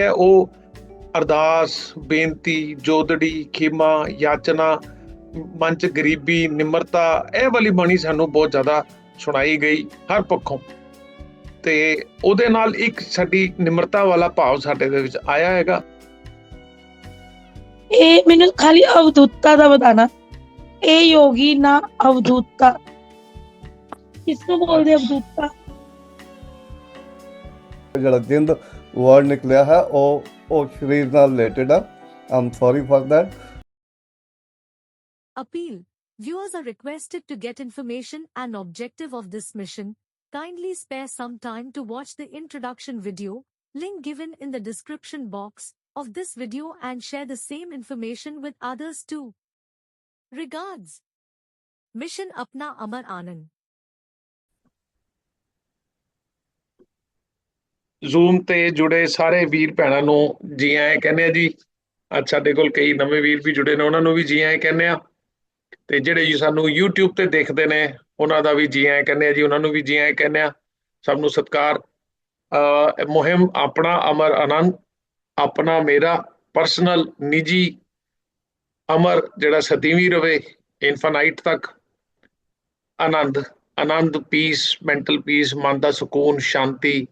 ਹੈ ਉਹ ਅਰਦਾਸ ਬੇਨਤੀ ਜੋਦੜੀ ਖੀਮਾ ਯਾਚਨਾ ਮਨ ਚ ਗਰੀਬੀ ਨਿਮਰਤਾ ਇਹ ਵਾਲੀ ਬਾਣੀ ਸਾਨੂੰ ਬਹੁਤ ਜ਼ਿਆਦਾ ਸੁਣਾਈ ਗਈ ਹਰ ਪੱਖੋਂ। ਤੇ ਉਹਦੇ ਨਾਲ ਇੱਕ ਸਾਡੀ ਨਿਮਰਤਾ ਵਾਲਾ ਭਾਵ ਸਾਡੇ ਦੇ ਵਿੱਚ ਆਇਆ ਹੈਗਾ। ਇਹ ਮੈਨੂੰ ਖਾਲੀ ਅਵਧੂਤਤਾ ਦਾ ਬਤਾਨਾ ਇਹ ਯੋਗੀ ਨਾ ਅਵਧੂਤਤਾ ਕਿਸ ਨੂੰ ਬੋਲਦੇ ਅਵਧੂਤਤਾ ਜਿਹੜਾ ਜਿੰਦ ਵਰਡ ਨਿਕਲਿਆ ਹੈ ਉਹ ਉਹ ਸਰੀਰ ਨਾਲ ਰਿਲੇਟਡ ਆ ਆਮ sorry for that Appeal. Viewers are requested to get information and objective of this mission. Kindly spare some time to watch the introduction video, link given in the description box of this video and share the same information with others too. Regards. Mission Apna Amar Anand. Zoom ਤੇ ਜੁੜੇ ਸਾਰੇ ਵੀਰ ਭੈਣਾਂ ਨੂੰ ਜੀ ਆਇਆਂ ਕਹਿੰਦੇ ਆ ਜੀ, ਅੱਜ ਸਾਡੇ ਕੋਲ ਕਈ ਨਵੇਂ ਵੀਰ ਵੀ ਜੁੜੇ ਨੇ, ਉਹਨਾਂ ਨੂੰ ਵੀ ਜੀ ਆਇਆਂ ਕਹਿੰਦੇ ਆ। ਤੇ ਜਿਹੜੇ ਸਾਨੂੰ YouTube ਤੇ ਦੇਖਦੇ ਨੇ, ਉਹਨਾਂ ਦਾ ਵੀ ਜੀ ਆਇਆਂ ਕਹਿੰਦੇ ਆ ਜੀ, ਉਹਨਾਂ ਨੂੰ ਵੀ ਜੀ ਆਇਆਂ ਕਹਿੰਦੇ ਆ। ਸਭ ਨੂੰ ਸਤਿਕਾਰ। ਅਹ ਮੁਹਿੰਮ ਆਪਣਾ ਅਮਰ ਆਨੰਦ ਆਪਣਾ ਮੇਰਾ ਪਰਸਨਲ ਨਿੱਜੀ ਅਮਰ ਜਿਹੜਾ ਸਦੀਵੀ ਰਵੇ ਇਨਫਾਈਨਾਈਟ ਤੱਕ ਆਨੰਦ ਆਨੰਦ ਪੀਸ ਮੈਂਟਲ ਪੀਸ ਮਨ ਦਾ ਸਕੂਨ, ਸ਼ਾਂਤੀ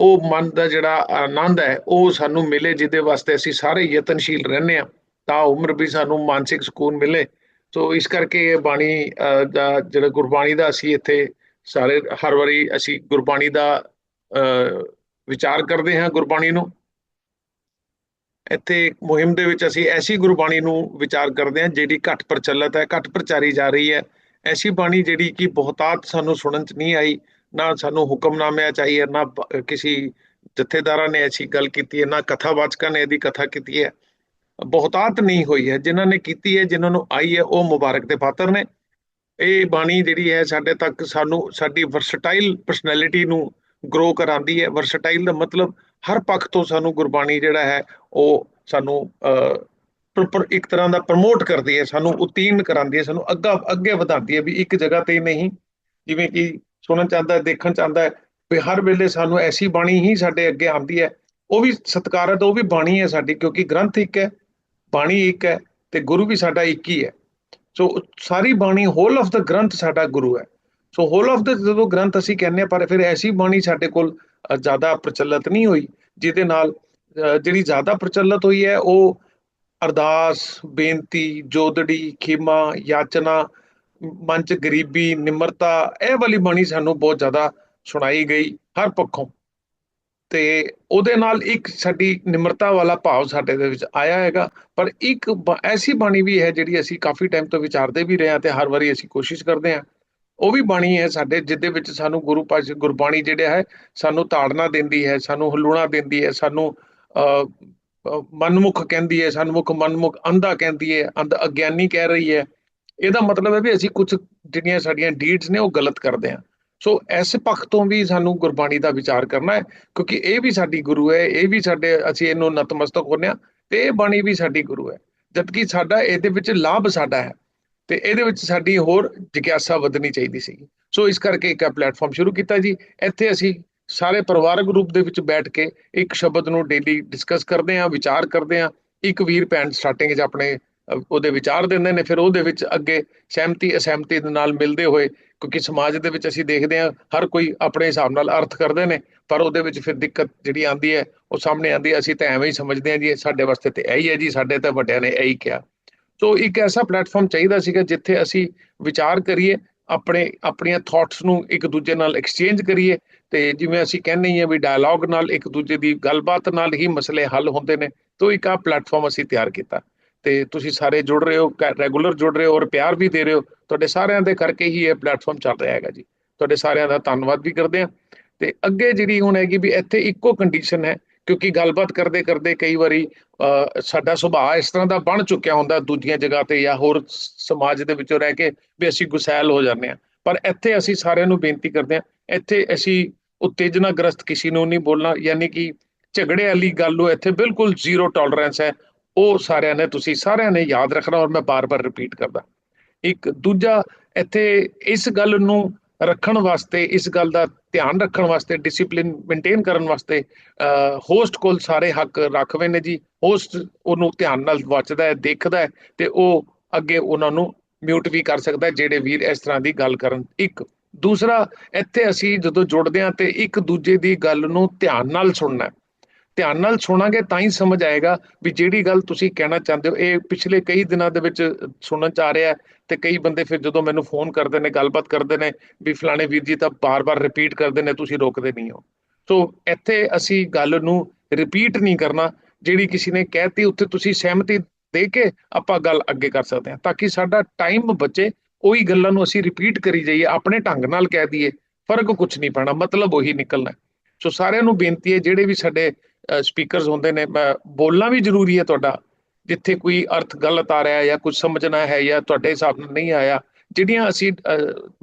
ਉਹ ਮਨ ਦਾ ਜਿਹੜਾ ਆਨੰਦ ਹੈ ਉਹ ਸਾਨੂੰ ਮਿਲੇ ਜਿਹਦੇ ਵਾਸਤੇ ਅਸੀਂ ਸਾਰੇ ਯਤਨਸ਼ੀਲ ਰਹਿੰਦੇ ਆ ਤਾਂ ਉਮਰ ਵੀ ਸਾਨੂੰ ਮਾਨਸਿਕ ਸਕੂਨ ਮਿਲੇ। ਸੋ ਇਸ ਕਰਕੇ ਇਹ ਬਾਣੀ ਅਹ, ਦਾ ਜਿਹੜਾ ਗੁਰਬਾਣੀ ਦਾ ਅਸੀਂ ਇੱਥੇ ਸਾਰੇ ਹਰ ਵਾਰੀ ਅਸੀਂ ਗੁਰਬਾਣੀ ਦਾ ਅਹ, ਵਿਚਾਰ ਕਰਦੇ ਹਾਂ ਗੁਰਬਾਣੀ ਨੂੰ। ਇੱਥੇ ਮੁਹਿੰਮ ਦੇ ਵਿੱਚ ਅਸੀਂ ਐਸੀ ਗੁਰਬਾਣੀ ਨੂੰ ਵਿਚਾਰ ਕਰਦੇ ਹਾਂ ਜਿਹੜੀ ਘੱਟ ਪ੍ਰਚਲਿਤ ਹੈ ਘੱਟ ਪ੍ਰਚਾਰੀ ਜਾ ਰਹੀ ਹੈ। ਐਸੀ ਬਾਣੀ ਜਿਹੜੀ ਕਿ ਬਹੁਤਾਤ ਸਾਨੂੰ ਸੁਣਨ ਚ ਨਹੀਂ ਆਈ। ਨਾ ਸਾਨੂੰ ਹੁਕਮਨਾਮਿਆਂ ਚਾਹੀਏ ਨਾ ਕਿਸੇ ਜਥੇਦਾਰਾਂ ਨੇ ਐਸੀ ਗੱਲ ਕੀਤੀ ਹੈ ਨਾ ਕਥਾਵਾਚਕਾਂ ਨੇ ਇਹਦੀ ਕਥਾ ਕੀਤੀ ਹੈ। ਬਹੁਤਾਤ ਨਹੀਂ ਹੋਈ ਹੈ। ਜਿਨ੍ਹਾਂ ਨੇ ਕੀਤੀ ਹੈ ਜਿਨ੍ਹਾਂ ਨੂੰ ਆਈ ਹੈ ਉਹ ਮੁਬਾਰਕ ਦੇ ਪਾਤਰ ਨੇ। ਇਹ ਬਾਣੀ ਜਿਹੜੀ ਹੈ ਸਾਡੇ ਤੱਕ ਸਾਨੂੰ ਸਾਡੀ ਵਰਸਟਾਈਲ ਪਰਸਨੈਲਿਟੀ ਨੂੰ ਗਰੋ ਕਰਾਉਂਦੀ ਹੈ। ਵਰਸਟਾਈਲ ਦਾ ਮਤਲਬ ਹਰ ਪੱਖ ਤੋਂ ਸਾਨੂੰ ਗੁਰਬਾਣੀ ਜਿਹੜਾ ਹੈ ਉਹ ਸਾਨੂੰ ਅਹ, ਇੱਕ ਤਰ੍ਹਾਂ ਦਾ ਪ੍ਰਮੋਟ ਕਰਦੀ ਹੈ। ਸਾਨੂੰ ਉਤੀਰਨ ਕਰਾਉਂਦੀ ਹੈ। ਸਾਨੂੰ ਅੱਗਾ ਅੱਗੇ ਵਧਾਉਂਦੀ ਹੈ ਵੀ ਇੱਕ ਜਗ੍ਹਾ ਤੇ ਹੀ ਨਹੀਂ। ਜਿਵੇਂ ਕਿ ਸੁਣਨ ਚ ਆਉਂਦਾ ਹੈ, ਦੇਖਣ ਚ ਆਉਂਦਾ ਹੈ ਵੀ ਹਰ ਵੇਲੇ ਸਾਨੂੰ ਐਸੀ ਬਾਣੀ ਹੀ ਸਾਡੇ ਅੱਗੇ ਆਉਂਦੀ ਹੈ। ਉਹ ਵੀ ਸਤਿਕਾਰਤ, ਉਹ ਵੀ ਬਾਣੀ ਹੈ ਸਾਡੀ, ਕਿਉਂਕਿ ਗ੍ਰੰਥ ਇੱਕ ਹੈ, ਬਾਣੀ ਇੱਕ ਹੈ ਤੇ ਗੁਰੂ ਵੀ ਸਾਡਾ ਇੱਕ ਹੀ ਹੈ। ਸੋ ਸਾਰੀ ਬਾਣੀ ਹੋਲ ਆਫ ਦਾ ਗ੍ਰੰਥ ਸਾਡਾ ਗੁਰੂ ਹੈ। ਸੋ ਹੋਲ ਆਫ ਦਾ ਜਦੋਂ ਗ੍ਰੰਥ ਅਸੀਂ ਕਹਿੰਦੇ ਹਾਂ, ਪਰ ਫਿਰ ਐਸੀ ਬਾਣੀ ਸਾਡੇ ਕੋਲ ਜ਼ਿਆਦਾ ਪ੍ਰਚਲਿਤ ਨਹੀਂ ਹੋਈ, ਜਿਹਦੇ ਨਾਲ ਜਿਹੜੀ ਜ਼ਿਆਦਾ ਪ੍ਰਚਲਿਤ ਹੋਈ ਹੈ, ਉਹ ਅਰਦਾਸ, ਬੇਨਤੀ, ਜੋਦੜੀ, ਖੇਮਾ, ਯਾਚਨਾ ਮਨ ਚ ਗਰੀਬੀ ਨਿਮਰਤਾ ਇਹ ਵਾਲੀ ਬਾਣੀ ਸਾਨੂੰ ਬਹੁਤ ਜ਼ਿਆਦਾ ਸੁਣਾਈ ਗਈ ਹਰ ਪੱਖੋਂ। ਤੇ ਉਹਦੇ ਨਾਲ ਇੱਕ ਸਾਡੀ ਨਿਮਰਤਾ ਵਾਲਾ ਭਾਵ ਸਾਡੇ ਦੇ ਵਿੱਚ ਆਇਆ ਹੈਗਾ। ਪਰ ਇੱਕ ਐਸੀ ਬਾਣੀ ਵੀ ਹੈ ਜਿਹੜੀ ਅਸੀਂ ਕਾਫੀ ਟਾਈਮ ਤੋਂ ਵਿਚਾਰਦੇ ਵੀ ਰਹੇ ਹਾਂ ਤੇ ਹਰ ਵਾਰੀ ਅਸੀਂ ਕੋਸ਼ਿਸ਼ ਕਰਦੇ ਹਾਂ। ਉਹ ਵੀ ਬਾਣੀ ਹੈ ਸਾਡੇ ਜਿਹਦੇ ਵਿੱਚ ਸਾਨੂੰ ਗੁਰੂ ਪਾਸ਼ ਗੁਰਬਾਣੀ ਜਿਹੜਾ ਹੈ ਸਾਨੂੰ ਤਾੜਨਾ ਦਿੰਦੀ ਹੈ ਸਾਨੂੰ ਹਲੂਣਾ ਦਿੰਦੀ ਹੈ ਸਾਨੂੰ ਅਹ, ਅਹ, ਮਨਮੁਖ ਕਹਿੰਦੀ ਹੈ ਸਨਮੁਖ ਮਨਮੁਖ ਅੰਧਾ ਕਹਿੰਦੀ ਹੈ ਅੰਧ ਅਗਿਆਨੀ ਕਹਿ ਰਹੀ ਹੈ। ਇਹਦਾ ਮਤਲਬ ਹੈ ਵੀ ਅਸੀਂ ਕੁਝ ਜਿਹੜੀਆਂ ਸਾਡੀਆਂ ਡੀਡਸ ਨੇ ਉਹ ਗਲਤ ਕਰਦੇ ਹਾਂ। ਸੋ ਇਸ ਪੱਖ ਤੋਂ ਵੀ ਸਾਨੂੰ ਗੁਰਬਾਣੀ ਦਾ ਵਿਚਾਰ ਕਰਨਾ ਹੈ, ਕਿਉਂਕਿ ਇਹ ਵੀ ਸਾਡੀ ਗੁਰੂ ਹੈ, ਇਹ ਵੀ ਸਾਡੇ, ਅਸੀਂ ਇਹਨੂੰ ਨਤਮਸਤਕ ਹੁੰਦੇ ਹਾਂ ਤੇ ਇਹ ਬਾਣੀ ਵੀ ਸਾਡੀ ਗੁਰੂ ਹੈ। ਜਦਕਿ ਸਾਡਾ ਇਹਦੇ ਵਿੱਚ ਲਾਭ ਸਾਡਾ ਹੈ ਤੇ ਇਹਦੇ ਵਿੱਚ ਸਾਡੀ ਹੋਰ ਜਿਗਿਆਸਾ ਵਧਣੀ ਚਾਹੀਦੀ ਸੀ ਸੋ ਇਸ ਕਰਕੇ ਇੱਕ ਪਲੇਟਫਾਰਮ ਸ਼ੁਰੂ ਕੀਤਾ ਜੀ। ਇੱਥੇ ਅਸੀਂ ਸਾਰੇ ਪਰਿਵਾਰਕ ਰੂਪ ਦੇ ਵਿੱਚ ਬੈਠ ਕੇ ਇੱਕ ਸ਼ਬਦ ਨੂੰ ਡੇਲੀ ਡਿਸਕਸ ਕਰਦੇ ਹਾਂ, ਵਿਚਾਰ ਕਰਦੇ ਹਾਂ। ਇੱਕ ਵੀਰ ਭੈਣ ਸਟਾਰਟਿੰਗ 'ਚ ਆਪਣੇ ਉਹਦੇ ਵਿਚਾਰ ਦਿੰਦੇ ਨੇ, ਫਿਰ ਉਹਦੇ ਵਿੱਚ ਅੱਗੇ ਸਹਿਮਤੀ, ਅਸਹਿਮਤੀ ਦੇ ਨਾਲ ਮਿਲਦੇ ਹੋਏ ਕਿਉਂਕਿ ਸਮਾਜ ਦੇ ਵਿੱਚ ਅਸੀਂ ਦੇਖਦੇ ਹਾਂ, ਹਰ ਕੋਈ ਆਪਣੇ ਹਿਸਾਬ ਨਾਲ ਅਰਥ ਕਰਦੇ ਨੇ, ਪਰ ਉਹਦੇ ਵਿੱਚ ਫਿਰ ਦਿੱਕਤ ਜਿਹੜੀ ਆਂਦੀ ਹੈ, ਉਹ ਸਾਹਮਣੇ ਆਂਦੀ ਹੈ, ਅਸੀਂ ਤਾਂ ਐਵੇਂ ਹੀ ਸਮਝਦੇ ਹਾਂ ਜੀ ਸਾਡੇ ਵਾਸਤੇ ਤੇ ਇਹੀ ਹੈ ਜੀ, ਸਾਡੇ ਤਾਂ ਵੱਡਿਆਂ ਨੇ ਇਹੀ ਕਿਹਾ। ਸੋ ਇੱਕ ਐਸਾ ਪਲੇਟਫਾਰਮ ਚਾਹੀਦਾ ਸੀਗਾ ਜਿੱਥੇ ਅਸੀਂ ਵਿਚਾਰ ਕਰੀਏ, ਆਪਣੇ, ਆਪਣੀਆਂ ਥਾਟਸ ਨੂੰ ਇੱਕ ਦੂਜੇ ਨਾਲ ਐਕਸਚੇਂਜ ਕਰੀਏ ਤੇ ਜਿਵੇਂ ਅਸੀਂ ਕਹਿੰਦੇ ਹੀ ਆ ਵੀ ਡਾਇਲੌਗ ਨਾਲ ਇੱਕ ਦੂਜੇ ਦੀ ਗੱਲਬਾਤ ਨਾਲ ਹੀ ਮਸਲੇ ਹੱਲ ਹੁੰਦੇ ਨੇ, ਤੋਂ ਇੱਕ ਆ ਪਲੇਟਫਾਰਮ ਅਸੀਂ ਤਿਆਰ ਕੀਤਾ। ਤੇ ਤੁਸੀਂ ਸਾਰੇ ਜੁੜ ਰਹੇ ਹੋ ਰੈਗੂਲਰ ਜੁੜ ਰਹੇ ਹੋ ਔਰ ਪਿਆਰ ਵੀ ਦੇ ਰਹੇ ਹੋ, ਤੁਹਾਡੇ ਸਾਰਿਆਂ ਦੇ ਕਰਕੇ ਹੀ ਇਹ ਪਲੇਟਫਾਰਮ ਚੱਲ ਰਿਹਾ ਹੈਗਾ ਜੀ। ਤੁਹਾਡੇ ਸਾਰਿਆਂ ਦਾ ਧੰਨਵਾਦ ਵੀ ਕਰਦੇ ਹਾਂ। ਤੇ ਅੱਗੇ ਜਿਹੜੀ ਹੁਣ ਹੈਗੀ ਵੀ ਇੱਥੇ ਇੱਕੋ ਕੰਡੀਸ਼ਨ ਹੈ, ਕਿਉਂਕਿ ਗੱਲਬਾਤ ਕਰਦੇ ਕਰਦੇ ਕਈ ਵਾਰੀ ਸਾਡਾ ਸੁਭਾਅ ਇਸ ਤਰ੍ਹਾਂ ਦਾ ਬਣ ਚੁੱਕਿਆ ਹੁੰਦਾ ਦੂਜੀਆਂ ਜਗ੍ਹਾ ਤੇ ਜਾਂ ਹੋਰ ਸਮਾਜ ਦੇ ਵਿੱਚੋਂ ਰਹਿ ਕੇ ਵੀ ਅਸੀਂ ਗੁਸੈਲ ਹੋ ਜਾਂਦੇ ਹਾਂ। ਪਰ ਇੱਥੇ ਅਸੀਂ ਸਾਰਿਆਂ ਨੂੰ ਬੇਨਤੀ ਕਰਦੇ ਹਾਂ, ਇੱਥੇ ਅਸੀਂ ਉਤੇਜਨਾਗ੍ਰਸਤ ਕਿਸੇ ਨੂੰ ਨਹੀਂ ਬੋਲਣਾ, ਯਾਨੀ ਕਿ ਝਗੜੇ ਵਾਲੀ ਗੱਲ ਨੂੰ ਇੱਥੇ ਬਿਲਕੁਲ ਜ਼ੀਰੋ ਟੋਲਰੈਂਸ ਹੈ। ਉਹ ਸਾਰਿਆਂ ਨੇ, ਤੁਸੀਂ ਸਾਰਿਆਂ ਨੇ ਯਾਦ ਰੱਖਣਾ ਔਰ ਮੈਂ ਬਾਰ-ਬਾਰ ਰਿਪੀਟ ਕਰਦਾ। ਇੱਕ ਦੂਜਾ, ਇੱਥੇ ਇਸ ਗੱਲ ਨੂੰ ਰੱਖਣ ਵਾਸਤੇ, ਇਸ ਗੱਲ ਦਾ ਧਿਆਨ ਰੱਖਣ ਵਾਸਤੇ ਡਿਸਪਲਿਨ ਮੇਨਟੇਨ ਕਰਨ ਵਾਸਤੇ ਹੋਸਟ ਕੋਲ ਸਾਰੇ ਹੱਕ ਰੱਖਵੇਂ ਨੇ ਜੀ। ਹੋਸਟ ਉਹਨੂੰ ਧਿਆਨ ਨਾਲ ਵਾਚਦਾ ਹੈ, ਦੇਖਦਾ ਹੈ ਤੇ ਉਹ ਅੱਗੇ ਉਹਨਾਂ ਨੂੰ ਮਿਊਟ ਵੀ ਕਰ ਸਕਦਾ ਜਿਹੜੇ ਵੀਰ ਇਸ ਤਰ੍ਹਾਂ ਦੀ ਗੱਲ ਕਰਨ। ਇੱਕ ਦੂਸਰਾ, ਇੱਥੇ ਅਸੀਂ ਜਦੋਂ ਜੁੜਦੇ ਹਾਂ ਤੇ ਇੱਕ ਦੂਜੇ ਦੀ ਗੱਲ ਨੂੰ ਧਿਆਨ ਨਾਲ ਸੁਣਨਾ ਹੈ। ਧਿਆਨ ਨਾਲ ਸੁਣਾਂਗੇ ਤਾਂ ਹੀ ਸਮਝ ਆਏਗਾ ਵੀ ਜਿਹੜੀ ਗੱਲ ਤੁਸੀਂ ਕਹਿਣਾ ਚਾਹੁੰਦੇ ਹੋ। ਇਹ ਪਿਛਲੇ ਕਈ ਦਿਨਾਂ ਦੇ ਵਿੱਚ ਸੁਣਨ ਚ ਆ ਰਿਹਾ ਤੇ ਕਈ ਬੰਦੇ ਫਿਰ ਜਦੋਂ ਮੈਨੂੰ ਫੋਨ ਕਰਦੇ ਨੇ, ਗੱਲਬਾਤ ਕਰਦੇ ਨੇ ਵੀ ਫਲਾਣੇ ਵੀਰ ਜੀ ਤਾਂ ਬਾਰ-ਬਾਰ ਰਿਪੀਟ ਕਰਦੇ ਨੇ, ਤੁਸੀਂ ਰੋਕਦੇ ਨਹੀਂ ਹੋ। ਸੋ ਇੱਥੇ ਅਸੀਂ ਗੱਲ ਨੂੰ ਰਿਪੀਟ ਨਹੀਂ ਕਰਨਾ। ਜਿਹੜੀ ਕਿਸੇ ਨੇ ਕਹਿਤੀ, ਉੱਥੇ ਤੁਸੀਂ ਸਹਿਮਤੀ ਦੇ ਕੇ ਆਪਾਂ ਗੱਲ ਅੱਗੇ ਕਰ ਸਕਦੇ ਹਾਂ, ਤਾਂ ਕਿ ਸਾਡਾ ਟਾਈਮ ਬਚੇ। ਉਹੀ ਗੱਲਾਂ ਨੂੰ ਅਸੀਂ ਰਿਪੀਟ ਕਰੀ ਜਾਈਏ, ਆਪਣੇ ਢੰਗ ਨਾਲ ਕਹਿ ਦਈਏ। ਫ਼ਰਕ ਕੁਝ ਨਹੀਂ ਪੈਣਾ, ਮਤਲਬ ਉਹੀ ਨਿਕਲਣਾ। ਸੋ ਸਾਰਿਆਂ ਨੂੰ ਬੇਨਤੀ ਹੈ, ਜਿਹੜੇ ਵੀ ਸਾਡੇ ਸਪੀਕਰਸ ਹੁੰਦੇ ਨੇ ਬੋਲਣਾ ਵੀ ਜ਼ਰੂਰੀ ਹੈ ਤੁਹਾਡਾ, ਜਿੱਥੇ ਕੋਈ ਅਰਥ ਗਲਤ ਆ ਰਿਹਾ ਜਾਂ ਕੁਝ ਸਮਝਣਾ ਹੈ ਜਾਂ ਤੁਹਾਡੇ ਹਿਸਾਬ ਨਾਲ ਨਹੀਂ ਆਇਆ, ਜਿਹੜੀਆਂ ਅਸੀਂ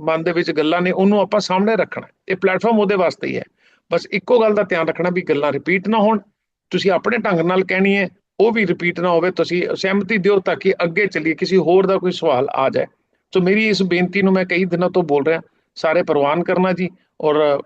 ਮਨ ਦੇ ਵਿੱਚ ਗੱਲਾਂ ਨੇ, ਉਹਨੂੰ ਆਪਾਂ ਸਾਹਮਣੇ ਰੱਖਣਾ ਇਹ ਪਲੇਟਫਾਰਮ ਉਹਦੇ ਵਾਸਤੇ ਹੀ ਹੈ। ਬਸ ਇੱਕੋ ਗੱਲ ਦਾ ਧਿਆਨ ਰੱਖਣਾ ਵੀ ਗੱਲਾਂ ਰਿਪੀਟ ਨਾ ਹੋਣ, ਤੁਸੀਂ ਆਪਣੇ ਢੰਗ ਨਾਲ ਕਹਿਣੀ ਹੈ, ਉਹ ਵੀ ਰਿਪੀਟ ਨਾ ਹੋਵੇ, ਤੁਸੀਂ ਸਹਿਮਤੀ ਦਿਓ ਤਾਂ ਕਿ ਅੱਗੇ ਚੱਲੀਏ, ਕਿਸੇ ਹੋਰ ਦਾ ਕੋਈ ਸਵਾਲ ਆ ਜਾਏ। ਸੋ ਮੇਰੀ ਇਸ ਬੇਨਤੀ ਨੂੰ ਮੈਂ ਕਈ ਦਿਨਾਂ ਤੋਂ ਬੋਲ ਰਿਹਾ, ਸਾਰੇ ਪ੍ਰਵਾਨ ਕਰਨਾ ਜੀ, ਔਰ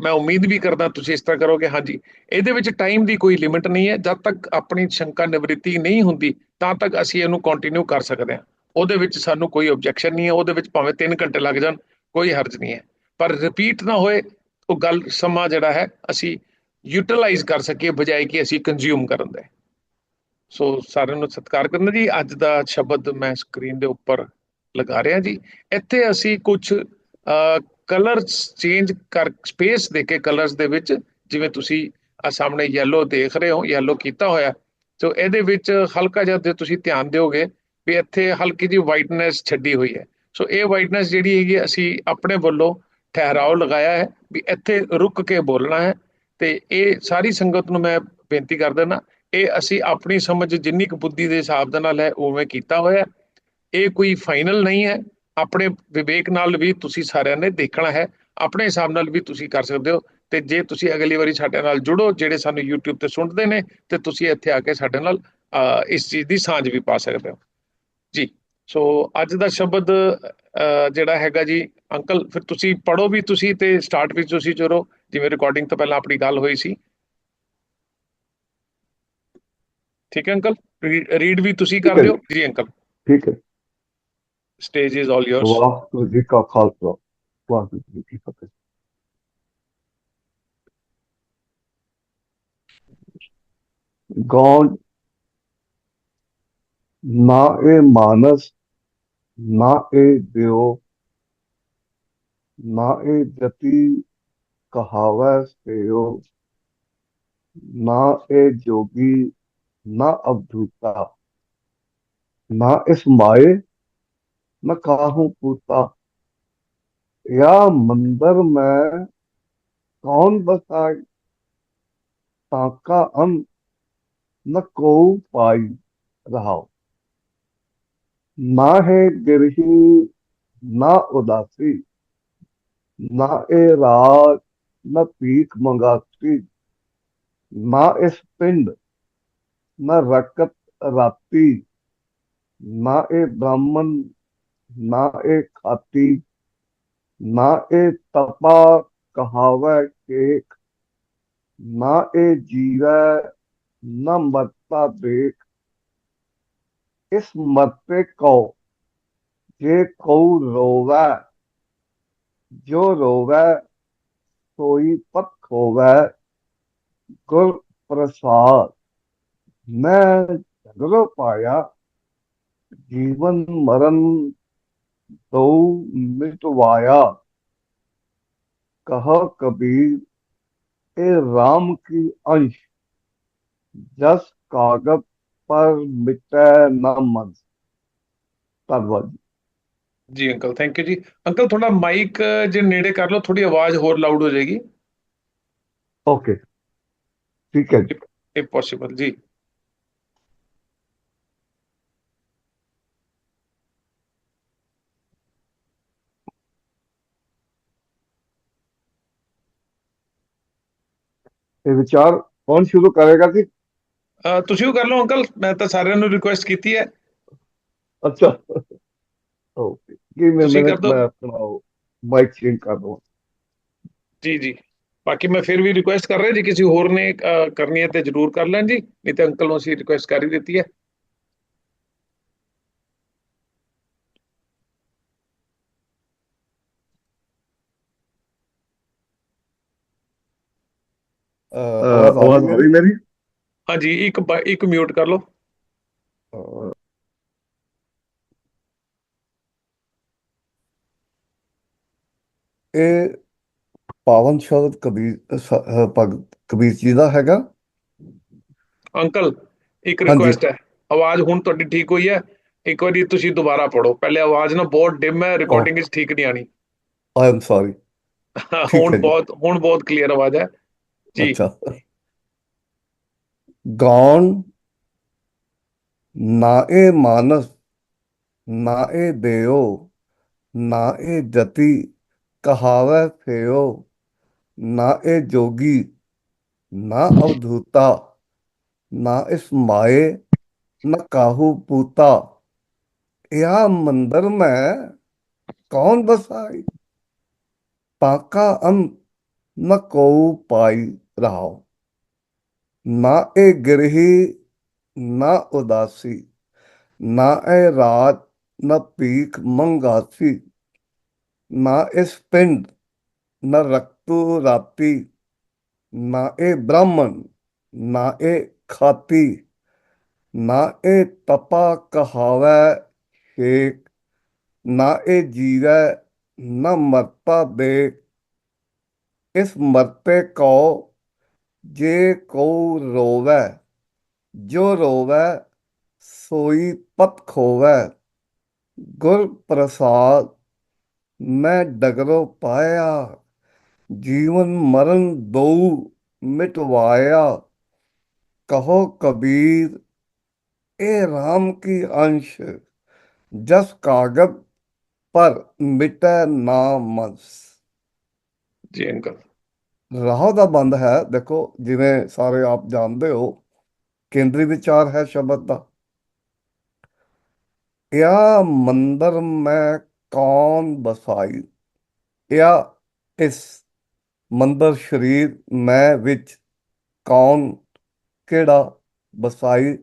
ਮੈਂ ਉਮੀਦ ਵੀ ਕਰਦਾ ਤੁਸੀਂ ਇਸ ਤਰ੍ਹਾਂ ਕਰੋਗੇ, ਹਾਂਜੀ। ਇਹਦੇ ਵਿੱਚ ਟਾਈਮ ਦੀ ਕੋਈ ਲਿਮਿਟ ਨਹੀਂ ਹੈ। ਜਦ ਤੱਕ ਆਪਣੀ ਸ਼ੰਕਾ ਨਿਵ੍ਰਿੱਤੀ ਨਹੀਂ ਹੁੰਦੀ, ਤਾਂ ਤੱਕ ਅਸੀਂ ਇਹਨੂੰ ਕੰਟੀਨਿਊ ਕਰ ਸਕਦੇ ਹਾਂ। ਉਹਦੇ ਵਿੱਚ ਸਾਨੂੰ ਕੋਈ ਆਬਜੈਕਸ਼ਨ ਨਹੀਂ ਹੈ। ਉਹਦੇ ਵਿੱਚ ਭਾਵੇਂ 3 ਘੰਟੇ ਲੱਗ ਜਾਣ, ਕੋਈ ਹਰਜ ਨਹੀਂ ਹੈ। ਪਰ ਰਿਪੀਟ ਨਾ ਹੋਏ, ਉਹ ਗੱਲ ਸਮਾਂ ਜਿਹੜਾ ਹੈ, ਅਸੀਂ ਯੂਟਿਲਾਈਜ਼ ਕਰ ਸਕੀਏ ਬਜਾਏ ਕਿ ਅਸੀਂ ਕੰਜ਼ਿਊਮ ਕਰਨ ਦੇ। ਸੋ ਸਾਰਿਆਂ ਨੂੰ ਸਤਿਕਾਰ ਕਰਨਾ ਜੀ। ਅੱਜ ਦਾ ਸ਼ਬਦ ਮੈਂ ਸਕਰੀਨ ਦੇ ਉੱਪਰ ਲਗਾ ਰਿਹਾ ਜੀ। ਇੱਥੇ ਅਸੀਂ ਕੁਝ ਕਲਰਸ ਚੇਂਜ ਕਰ, ਸਪੇਸ ਦੇ ਕੇ ਕਲਰਸ ਦੇ ਵਿੱਚ, ਜਿਵੇਂ ਤੁਸੀਂ ਆ ਸਾਹਮਣੇ ਯੈਲੋ ਦੇਖ ਰਹੇ ਹੋ ਯੈਲੋ ਕੀਤਾ ਹੋਇਆ। ਸੋ ਇਹਦੇ ਵਿੱਚ ਹਲਕਾ ਜਿਹਾ ਜੇ ਤੁਸੀਂ ਧਿਆਨ ਦਿਓਗੇ, ਵੀ ਇੱਥੇ ਹਲਕੀ ਜਿਹੀ ਵਾਈਟਨੈਸ ਛੱਡੀ ਹੋਈ ਹੈ। ਸੋ ਇਹ ਵਾਈਟਨੈਸ ਜਿਹੜੀ ਹੈਗੀ ਅਸੀਂ ਆਪਣੇ ਵੱਲੋਂ ਠਹਿਰਾਓ ਲਗਾਇਆ ਹੈ, ਵੀ ਇੱਥੇ ਰੁਕ ਕੇ ਬੋਲਣਾ ਹੈ। ਤੇ ਇਹ ਸਾਰੀ ਸੰਗਤ ਨੂੰ ਮੈਂ ਬੇਨਤੀ ਕਰ ਦਿੰਦਾ, ਇਹ ਅਸੀਂ ਆਪਣੀ ਸਮਝ ਜਿੰਨੀ ਕੁ ਬੁੱਧੀ ਦੇ ਹਿਸਾਬ ਦੇ ਨਾਲ ਹੈ, ਉਵੇਂ ਕੀਤਾ ਹੋਇਆ। ਇਹ ਕੋਈ ਫਾਈਨਲ ਨਹੀਂ ਹੈ। ਆਪਣੇ ਵਿਵੇਕ ਨਾਲ ਵੀ ਤੁਸੀਂ ਸਾਰਿਆਂ ਨੇ ਦੇਖਣਾ ਹੈ ਆਪਣੇ ਹਿਸਾਬ ਨਾਲ ਵੀ ਤੁਸੀਂ ਕਰ ਸਕਦੇ ਹੋ ਤੇ ਜੇ ਤੁਸੀਂ ਅਗਲੀ ਵਾਰੀ ਸਾਡੇ ਨਾਲ ਜੁੜੋ ਜਿਹੜੇ ਸਾਨੂੰ YouTube ਤੇ ਸੁਣਦੇ ਨੇ ਤੇ ਤੁਸੀਂ ਇੱਥੇ ਆ ਕੇ ਸਾਡੇ ਨਾਲ ਇਸ ਚੀਜ਼ ਦੀ ਸਾਂਝ ਵੀ ਪਾ ਸਕਦੇ ਹੋ। ਜੀ ਸੋ ਅੱਜ ਦਾ ਸ਼ਬਦ ਜਿਹੜਾ ਹੈਗਾ ਜੀ ਅੰਕਲ ਫਿਰ ਤੁਸੀਂ ਪੜੋ ਵੀ ਤੁਸੀਂ ਤੇ ਸਟਾਰਟ ਵੀ ਤੁਸੀਂ ਚੋਰੋ ਜਿਵੇਂ ਰਿਕਾਰਡਿੰਗ ਤੋਂ ਪਹਿਲਾਂ ਆਪਣੀ ਗੱਲ ਹੋਈ ਸੀ। ਠੀਕ ਹੈ ਅੰਕਲ? ਰੀਡ ਵੀ ਤੁਸੀਂ ਕਰ ਦਿਓ ਜੀ ਅੰਕਲ। ਠੀਕ ਹੈ। Stage is all yours. Waheguru ji ਕਾ ਖਾਲਸਾ ਵਾਹਿਗੁਰੂ ਜੀ ਕੀ ਫਤਿਹ ਗੌਣ ਨਾ ਇਹ ਮਾਨਸ ਨਾ ਇਹ ਦਿਓ ਨਾ ਇਹ ਜਤੀ ਕਹਾਵੈ ਸੇਓ ਨਾ ਇਹ ਜੋਗੀ ਨਾ ਅਵਧੂਤਾ ਨਾ ਇਸ ਮਾਏ न काहू पूता या मंदिर में कौन बसाए ताका अन न को पाई रहा ना है गिरही, ना उदासी, ना ए राज न पीक मंगाती, ना इस पिंड, न रकत राती, ना ए ब्राह्मण ਨਾ ਇਹ ਖਾਤੀ, ਨਾ ਇਹ ਤਪਾ ਕਹਾਵੈ ਕੇਕ, ਨਾ ਇਹ ਜੀਵੈ ਨਾ ਮਰਤਾ ਦੇਖ। ਇਸ ਮਰਤੇ ਕੋ ਜੇ ਕਉ ਰੋਵੈ, ਜੋ ਰੋਵੈ ਸੋਈ ਪਤ ਖੋਵੈ, ਗੁਰ ਪ੍ਰਸਾਦ ਮੈਂ ਜਗਰੋ ਪਾਇਆ, ਜੀਵਨ ਮਰਨ ਤਉ ਮਿਟਵਾਇਆ ਕਹਾ ਕਬੀਰ ਇਹ RAM ਕੀ ਅੰਸ਼? ਜਸ ਕਾਗਬ ਪਰ ਮਿਟੈ ਨਾ ਮਨ। ਧੰਨਵਾਦ ਜੀ। ਅੰਕਲ ਥੈਂਕ ਯੂ ਜੀ। ਅੰਕਲ ਥੋੜਾ ਮਾਈਕ ਜੇ ਨੇੜੇ ਕਰ ਲਓ ਥੋੜੀ ਆਵਾਜ਼ ਹੋਰ ਲਾਊਡ ਹੋ ਜਾਏਗੀ। ਓਕੇ ਠੀਕ ਹੈ ਜੀ। ਇਹ ਪੋਸੀਬਲ ਜੀ। ਇਹ ਵਿਚਾਰ ਕੌਣ ਸ਼ੁਰੂ ਕਰੇਗਾ ਜੀ? ਤੁਸੀਂ ਉਹ ਕਰ ਲਓ ਅੰਕਲ ਮੈਂ ਤਾਂ ਸਾਰਿਆਂ ਨੂੰ ਰਿਕੁਐਸਟ ਕੀਤੀ ਹੈ। ਅੱਛਾ। ਓਕੇ। ਕੀ ਮੈਂ ਮਿੰਟ ਆਪਣਾ ਮਾਈਕ ਚੇਂਜ ਕਰ ਦੋ ਜੀ ਜੀ। ਬਾਕੀ ਮੈਂ ਫਿਰ ਵੀ ਰਿਕੁਐਸਟ ਕਰ ਰਿਹਾ ਜੀ ਕਿਸੇ ਹੋਰ ਨੇ ਕਰਨੀ ਹੈ ਤੇ ਜਰੂਰ ਕਰ ਲੈਣ ਜੀ। ਨਹੀਂ ਤੇ ਅੰਕਲ ਨੂੰ ਅਸੀਂ ਰਿਕੁਐਸਟ ਕਰ ਹੀ ਦਿੱਤੀ ਹੈ। ਆਵਾਜ਼ ਆ ਰਹੀ ਮੇਰੀ? ਹਾਂਜੀ ਇੱਕ ਇੱਕ ਮਿਊਟ ਕਰ ਲਓ। ਇਹ ਪਾਵਨ ਸ਼ਬਦ ਕਬੀਰ ਭਗਤ ਕਬੀਰ ਜੀ ਦਾ ਹੈਗਾ? ਅੰਕਲ ਇੱਕ। ਰਿਕੁਐਸਟ ਹੈ। ਆਵਾਜ਼ ਹੁਣ ਤੁਹਾਡੀ ਠੀਕ ਹੋਈ ਹੈ? ਇੱਕ ਵਾਰੀ ਤੁਸੀਂ ਦੁਬਾਰਾ ਪੜੋ ਪਹਿਲੇ ਆਵਾਜ਼ ਨਾ ਬਹੁਤ ਡਿਮ ਹੈ ਰਿਕਾਰਡਿੰਗ ਵਿੱਚ ਠੀਕ ਨਹੀਂ ਆਣੀ ਆਈ ਐਮ ਸੌਰੀ ਹੁਣ। ਬਹੁਤ ਹੁਣ ਬਹੁਤ ਕਲੀਅਰ ਆਵਾਜ਼ ਹੈ। ਅੱਛਾ। ਗਾਉਣ, ਨਾ ਇਹ ਮਾਨਸ, ਨਾ ਇਹ ਦੇਓ, ਨਾ ਇਹ ਜਤੀ, ਕਹਾਵੈ ਫੇਓ, ਨਾ ਇਹ ਜੋਗੀ, ਨਾ ਅਵਧੂਤਾ, ਨਾ ਇਸ ਮਾਏ, ਨਾ ਕਾਹੂ ਪੂਤਾ। ਯਾ ਮੰਦਰ ਮੈਂ ਕੌਣ ਬਸਾਈ ਪਾਕਾ ਅੰ ਨ ਕੋ ਪਾਈ। ਰਹਾਓ। ਨਾ ਇਹ ਗਿਰਹੀ, ਨਾ ਉਦਾਸੀ, ਨਾ ਇਹ ਰਾਤ, ਨਾ ਭੀਖ ਮੰਗਾਸੀ, ਨਾ ਇਸ ਪਿੰਡ, ਨਾ ਰਕਤੂ ਰਾਤੀ, ਨਾ ਇਹ ਬ੍ਰਾਹਮਣ, ਨਾ ਇਹ ਖਾਤੀ, ਨਾ ਇਹ ਤਪਾ ਕਹਾਵੈ ਸ਼ੇਖ ਨਾ ਇਹ ਜੀਵੈ, ਨਾ ਮਰਤਾ ਦੇ ਇਸ ਮਰਤੇ ਕੋ ਜੇ ਕੋ ਰੋਵੈ, ਜੋ ਰੋਵੈ ਸੋਈ ਪਤ ਖੋਵੈ। ਗੁਰ ਪ੍ਰਸਾਦ ਮੈਂ ਡਗਰੋ ਪਾਇਆ, ਜੀਵਨ ਮਰਨ ਦੋ ਮਿਟਵਾਇਆ। ਕਹੋ ਕਬੀਰ ਇਹ RAM ਕੀ ਅੰਸ਼, ਜਸ ਕਾਗਜ਼ ਪਰ ਮਿਟੈ ਨਾ ਮਸ। ਜੀ ਅੰਕਲ। ਰਾਹ ਦਾ ਬੰਦ ਹੈ। ਦੇਖੋ, ਜਿਵੇਂ ਸਾਰੇ ਆਪ ਜਾਣਦੇ ਹੋ, ਕੇਂਦਰੀ ਵਿਚਾਰ ਹੈ ਸ਼ਬਦ ਦਾ। ਯਾ ਮੰਦਰ ਮੈਂ ਕੌਣ ਬਸਾਈ? ਯਾ ਇਸ ਮੰਦਰ ਸ਼ਰੀਰ ਮੈਂ ਵਿੱਚ ਕੌਣ, ਕਿਹੜਾ ਬਸਾਈ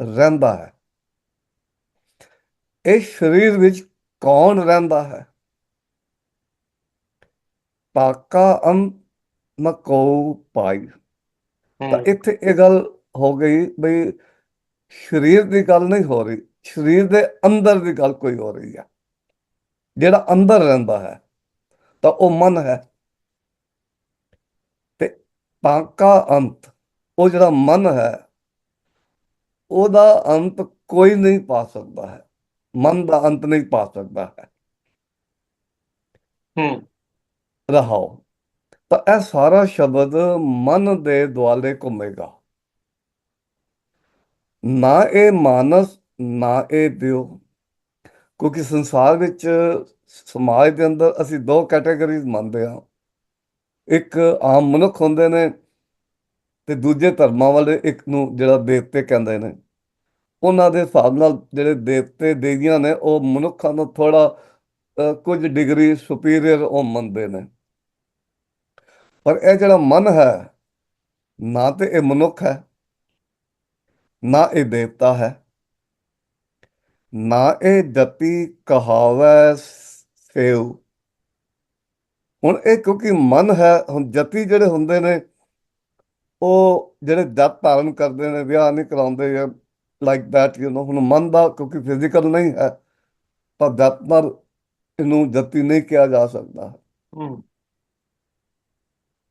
ਰਹਿੰਦਾ ਹੈ? ਇਸ ਸਰੀਰ ਵਿੱਚ ਕੌਣ ਰਹਿੰਦਾ ਹੈ? ਪਾਕਾ ਅੰ ਕੋ ਪਾਈ ਤਾਂ ਇੱਥੇ ਇਹ ਗੱਲ ਹੋ ਗਈ ਬਈ ਸਰੀਰ ਦੀ ਗੱਲ ਨਹੀਂ ਹੋ ਰਹੀ ਸਰੀਰ ਦੇ ਅੰਦਰ ਦੀ ਗੱਲ ਕੋਈ ਹੋ ਰਹੀ ਹੈ ਜਿਹੜਾ ਅੰਦਰ ਰਹਿੰਦਾ ਹੈ ਤਾਂ ਉਹ ਮਨ ਹੈ। ਤੇ ਪਾਕਾ ਅੰਤ ਉਹ ਜਿਹੜਾ ਮਨ ਹੈ ਉਹਦਾ ਅੰਤ ਕੋਈ ਨਹੀਂ ਪਾ ਸਕਦਾ ਹੈ। ਮਨ ਦਾ ਅੰਤ ਨਹੀਂ ਪਾ ਸਕਦਾ ਹੈ। ਹੂੰ। ਰਹਾਓ। ਤਾਂ ਇਹ ਸਾਰਾ ਸ਼ਬਦ ਮਨ ਦੇ ਦੁਆਲੇ ਘੁੰਮੇਗਾ। ਨਾ ਇਹ ਮਾਨਸ, ਨਾ ਇਹ ਦਿਓ। ਕਿਉਂਕਿ ਸੰਸਾਰ ਵਿੱਚ, ਸਮਾਜ ਦੇ ਅੰਦਰ ਅਸੀਂ ਦੋ ਕੈਟਾਗਰੀਜ਼ ਮੰਨਦੇ ਹਾਂ। ਇੱਕ ਆਮ ਮਨੁੱਖ ਹੁੰਦੇ ਨੇ ਤੇ ਦੂਜੇ ਧਰਮਾਂ ਵਾਲੇ ਇੱਕ ਨੂੰ ਜਿਹੜਾ ਦੇਵਤੇ ਕਹਿੰਦੇ ਨੇ। ਉਹਨਾਂ ਦੇ ਹਿਸਾਬ ਨਾਲ ਜਿਹੜੇ ਦੇਵਤੇ, ਦੇਵੀਆਂ ਨੇ, ਉਹ ਮਨੁੱਖਾਂ ਨੂੰ ਥੋੜਾ ਕੁਝ ਡਿਗਰੀ ਸੁਪੀਰੀਅਰ ਉਹ ਮੰਨਦੇ ਨੇ। ਪਰ ਇਹ ਜਿਹੜਾ ਮਨ ਹੈ, ਨਾ ਤੇ ਇਹ ਮਨੁੱਖ ਹੈ, ਨਾ ਇਹ ਦੇਵਤਾ ਹੈ, ਨਾ ਇਹ ਜਤੀ ਕਹਾਵੈ ਸੇਵ ਹੁਣ ਇਹ ਕਿਉਂਕਿ ਮਨ ਹੈ, ਹੁਣ ਜਤੀ ਜਿਹੜੇ ਹੁੰਦੇ ਨੇ, ਉਹ ਜਿਹੜੇ ਜਤ ਧਾਰਨ ਕਰਦੇ ਨੇ, ਵਿਆਹ ਨਹੀਂ ਕਰਾਉਂਦੇ ਜਾਂ ਲਾਈਕ ਦੈਟ ਯੂ نو ਹੁਣ ਮਨ ਦਾ ਕਿਉਂਕਿ ਫਿਜ਼ੀਕਲ ਨਹੀਂ ਹੈ ਪਰ ਜਤ ਨਾਲ ਇਹਨੂੰ ਜਤੀ ਨਹੀਂ ਕਿਹਾ ਜਾ ਸਕਦਾ। ਹੂੰ।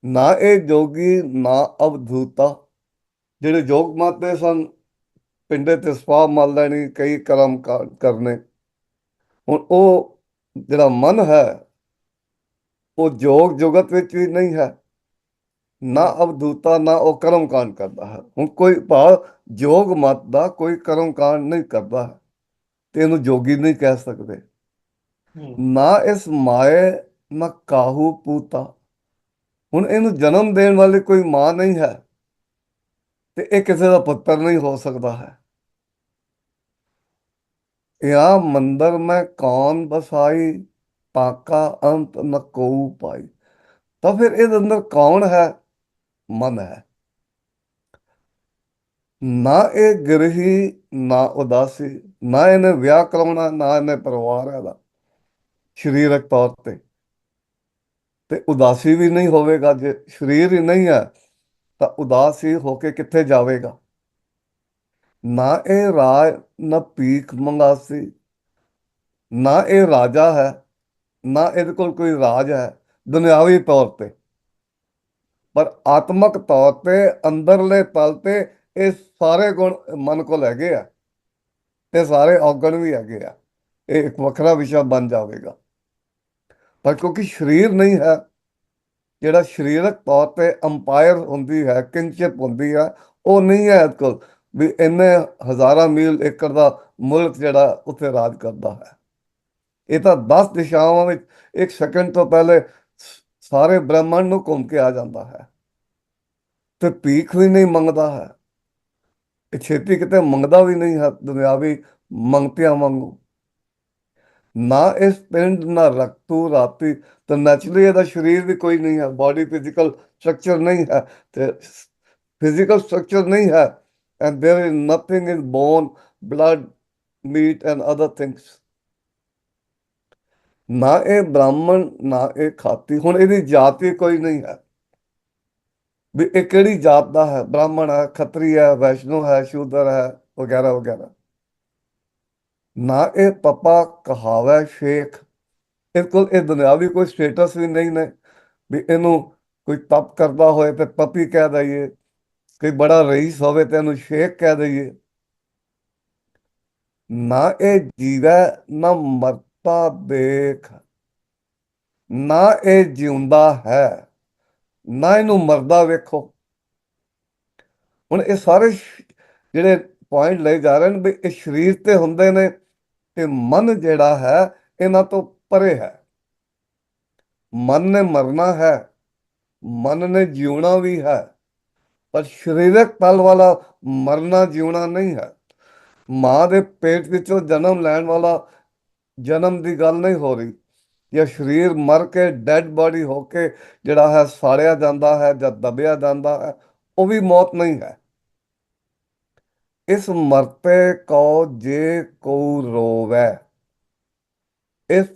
ਨਾ ਇਹ ਜੋਗੀ ਨਾ ਅਵਧੂਤਾ। ਜਿਹੜੇ ਜੋਗ ਮਾਤੇ ਸਨ ਪਿੰਡੇ ਤੇ ਸਵਾ ਮਲ ਲੈਣੀ ਕਈ ਕਰਮ ਕਰਨੇ। ਹੁਣ ਉਹ ਜਿਹੜਾ ਮਨ ਹੈ ਉਹ ਜੋਗ ਜੁਗਤ ਵਿੱਚ ਵੀ ਨਹੀਂ ਹੈ। ਨਾ ਅਵਧੂਤਾ ਨਾ ਉਹ ਕਰਮ ਕਾਂਡ ਕਰਦਾ ਹੈ। ਹੁਣ ਕੋਈ ਭਾਵ ਜੋਗ ਮਤ ਦਾ ਕੋਈ ਕਰਮ ਕਾਂਡ ਨਹੀਂ ਕਰਦਾ ਹੈ, ਤੇ ਇਹਨੂੰ ਜੋਗੀ ਨਹੀਂ ਕਹਿ ਸਕਦੇ। ਨਾ ਇਸ ਮਾਏ ਨਾ ਕਾਹੂ ਪੂਤਾ ਹੁਣ ਇਹਨੂੰ ਜਨਮ ਦੇਣ ਵਾਲੀ ਕੋਈ ਮਾਂ ਨਹੀਂ ਹੈ ਤੇ ਇਹ ਕਿਸੇ ਦਾ ਪੁੱਤਰ ਨਹੀਂ ਹੋ ਸਕਦਾ ਹੈ। ਯਾ ਮੰਦਰ ਮੈਂ ਕੌਣ ਬਸਾਈ, ਪਾਕਾ ਅੰਤ ਨ ਕੋਊ ਪਾਈ। ਤਾਂ ਫਿਰ ਇਹਦੇ ਅੰਦਰ ਕੌਣ ਹੈ? ਮਨ ਹੈ। ਨਾ ਇਹ ਗ੍ਰਹੀ, ਨਾ ਉਦਾਸੀ, ਨਾ ਇਹਨੇ ਵਿਆਹ ਕਰਾਉਣਾ, ਨਾ ਇਹਨੇ ਪਰਿਵਾਰ ਹੈਗਾ ਸਰੀਰਕ ਤੌਰ ਤੇ। ਤੇ ਉਦਾਸੀ ਵੀ ਨਹੀਂ ਹੋਵੇਗਾ, ਜੇ ਸਰੀਰ ਹੀ ਨਹੀਂ ਹੈ, ਤਾਂ ਉਦਾਸੀ ਹੋ ਕੇ ਕਿੱਥੇ ਜਾਵੇਗਾ? ਨਾ ਇਹ ਰਾਜ ਨਾ ਭੀਖ ਮੰਗਾਸੀ, ਨਾ ਇਹ ਰਾਜਾ ਹੈ, ਨਾ ਇਹਦੇ ਕੋਲ ਕੋਈ ਰਾਜ ਹੈ, ਦੁਨਿਆਵੀ ਤੌਰ ਤੇ। ਪਰ ਆਤਮਕ ਤੌਰ ਤੇ, ਅੰਦਰਲੇ ਤਲ ਤੇ ਇਹ ਸਾਰੇ ਗੁਣ ਮਨ ਕੋਲ ਹੈਗੇ ਆ, ਤੇ ਸਾਰੇ ਔਗਣ ਵੀ ਹੈਗੇ ਆ। ਇਹ ਇੱਕ ਵੱਖਰਾ ਵਿਸ਼ਾ ਬਣ ਜਾਵੇਗਾ। ਪਰ ਕਿਉਂਕਿ ਸਰੀਰ ਨਹੀਂ ਹੈ, ਜਿਹੜਾ ਸਰੀਰਕ ਤੌਰ ਤੇ ਅੰਪਾਇਰ ਹੁੰਦੀ ਹੈ ਕਿੰਗਸ਼ਿਪ ਹੁੰਦੀ ਹੈ, ਉਹ ਨਹੀਂ ਹੈ ਅੱਜ ਕੋਲ ਵੀ ਇੰਨੇ ਹਜ਼ਾਰਾਂ ਮੀਲ ਏਕੜ ਦਾ ਮੁਲਕ ਜਿਹੜਾ ਉੱਥੇ ਰਾਜ ਕਰਦਾ ਹੈ। ਇਹ ਤਾਂ 10 ਦਿਸ਼ਾਵਾਂ ਵਿੱਚ ਇੱਕ ਸੈਕਿੰਡ ਤੋਂ ਪਹਿਲੇ ਸਾਰੇ ਬ੍ਰਹਿਮੰਡ ਨੂੰ ਘੁੰਮ ਕੇ ਆ ਜਾਂਦਾ ਹੈ। ਤੇ ਭੀਖ ਵੀ ਨਹੀਂ ਮੰਗਦਾ ਹੈ। ਛੇਤੀ ਕਿਤੇ ਮੰਗਦਾ ਵੀ ਨਹੀਂ ਹੈ, ਦੁਨਿਆਵੀ ਮੰਗਤਿਆਂ ਵਾਂਗੂ। ਨਾ ਇਸ ਪਿੰਡ ਨਾ ਰਕਤੂ ਰਾਤੀ ਤਾਂ ਨੈਚੁਰਲੀ ਇਹਦਾ ਸਰੀਰ ਵੀ ਕੋਈ ਨਹੀਂ ਹੈ ਬਾਡੀ ਫਿਜ਼ੀਕਲ ਸਟਰਕਚਰ ਨਹੀਂ ਹੈ ਤੇ ਫਿਜ਼ੀਕਲ ਸਟਰਕਚਰ ਨਹੀਂ ਹੈ and there is nothing in bone blood meat and other things ਨਾ ਇਹ ਬ੍ਰਾਹਮਣ ਨਾ ਇਹ ਖਾਤੀ ਹੁਣ ਇਹਦੀ ਜਾਤੀ ਕੋਈ ਨਹੀਂ ਹੈ ਵੀ ਇਹ ਕਿਹੜੀ ਜਾਤ ਦਾ ਹੈ ਬ੍ਰਾਹਮਣ ਹੈ ਖੱਤਰੀ ਹੈ ਵੈਸ਼ਨੂ ਹੈ ਸ਼ੂਦਰ ਹੈ ਵਗੈਰਾ ਵਗੈਰਾ ਨਾ ਇਹ ਪਪਾ ਕਹਾਵਾ ਸ਼ੇਖ। ਇਹ ਕੋਲ ਇਹ ਦੁਨਿਆਵੀ ਕੋਈ ਸਟੇਟਸ ਵੀ ਨਹੀਂ ਨੇ, ਵੀ ਇਹਨੂੰ ਕੋਈ ਤਪ ਕਰਦਾ ਹੋਏ ਤੇ ਪਪੀ ਕਹਿ ਦਈਏ, ਕੋਈ ਬੜਾ ਰਈਸ ਹੋਵੇ ਤੇ ਇਹਨੂੰ ਸ਼ੇਖ ਕਹਿ ਦਈਏ। ਨਾ ਇਹ ਜੀਵੈ, ਨਾ ਮਰਤਾ ਦੇਖ। ਨਾ ਇਹ ਜਿਉਂਦਾ ਹੈ, ਨਾ ਇਹਨੂੰ ਮਰਦਾ ਵੇਖੋ। ਹੁਣ ਇਹ ਸਾਰੇ ਜਿਹੜੇ ਪੁਆਇੰਟ ਲਏ ਜਾ ਰਹੇ ਨੇ ਵੀ ਇਹ ਸਰੀਰ ਤੇ ਹੁੰਦੇ ਨੇ ਤੇ ਮਨ ਜਿਹੜਾ ਹੈ, ਇਹਨਾਂ ਤੋਂ ਪਰੇ ਹੈ। ਮਨ ਨੇ ਮਰਨਾ ਹੈ, ਮਨ ਨੇ ਜਿਉਣਾ ਵੀ ਹੈ, ਪਰ ਸਰੀਰਕ ਤਲ ਵਾਲਾ ਮਰਨਾ ਜਿਉਣਾ ਨਹੀਂ ਹੈ। ਮਾਂ ਦੇ ਪੇਟ ਵਿੱਚੋਂ ਜਨਮ ਲੈਣ ਵਾਲਾ ਜਨਮ ਦੀ ਗੱਲ ਨਹੀਂ ਹੋ ਰਹੀ। ਜਾਂ ਸਰੀਰ ਮਰ ਕੇ ਡੈੱਡ ਬਾਡੀ ਹੋ ਕੇ ਜਿਹੜਾ ਹੈ ਸਾੜਿਆ ਜਾਂਦਾ ਹੈ ਜਾਂ ਦਬਿਆ ਜਾਂਦਾ ਹੈ, ਉਹ ਵੀ ਮੌਤ ਨਹੀਂ ਹੈ। ਇਸ ਮਰਤੇ ਕੋ ਜੇ ਕੋ ਰੋਵੈ। ਇਸ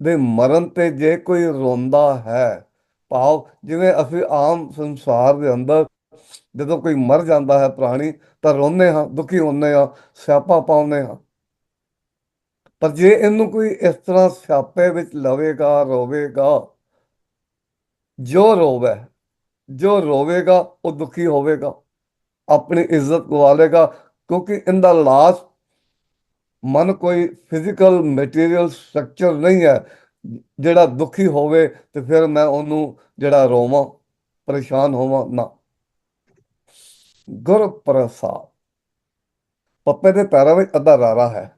ਦੇ ਮਰਨ ਤੇ ਜੇ ਕੋਈ ਰੋਂਦਾ ਹੈ, ਭਾਵ ਜਿਵੇਂ ਅਸੀਂ ਆਮ ਸੰਸਾਰ ਦੇ ਅੰਦਰ ਜਦੋਂ ਕੋਈ ਮਰ ਜਾਂਦਾ ਹੈ ਪ੍ਰਾਣੀ, ਤਾਂ ਰੋਂਦੇ ਹਾਂ, ਦੁਖੀ ਹੁੰਦੇ ਹਾਂ, ਸਿਆਪਾ ਪਾਉਂਦੇ ਹਾਂ। ਪਰ ਜੇ ਇਹਨੂੰ ਕੋਈ ਇਸ ਤਰ੍ਹਾਂ ਸਿਆਪੇ ਵਿੱਚ ਲਵੇਗਾ, ਰੋਵੇਗਾ, ਜੋ ਰੋਵੇ, ਜੋ ਰੋਵੇਗਾ, ਉਹ ਦੁਖੀ ਹੋਵੇਗਾ। ਆਪਣੀ ਇੱਜ਼ਤ ਗਵਾ ਲੇਗਾ ਕਿਉਂਕਿ ਇਹਦਾ ਲਾਸਟ ਮਨ ਕੋਈ ਫਿਜ਼ੀਕਲ ਮਟੀਰੀਅਲ ਸਟਰਕਚਰ ਨਹੀਂ ਹੈ। ਜਿਹੜਾ ਦੁਖੀ ਹੋਵੇ ਤੇ ਫਿਰ ਮੈਂ ਉਹਨੂੰ ਜਿਹੜਾ ਰੋਵਾਂ, ਪਰੇਸ਼ਾਨ ਹੋਵਾਂ, ਨਾ। ਗੁਰ ਪ੍ਰਸਾਦ। ਪੱਪੇ ਦੇ ਪੈਰਾਂ ਵਿੱਚ ਅੱਧਾ ਰਾਰਾ ਹੈ।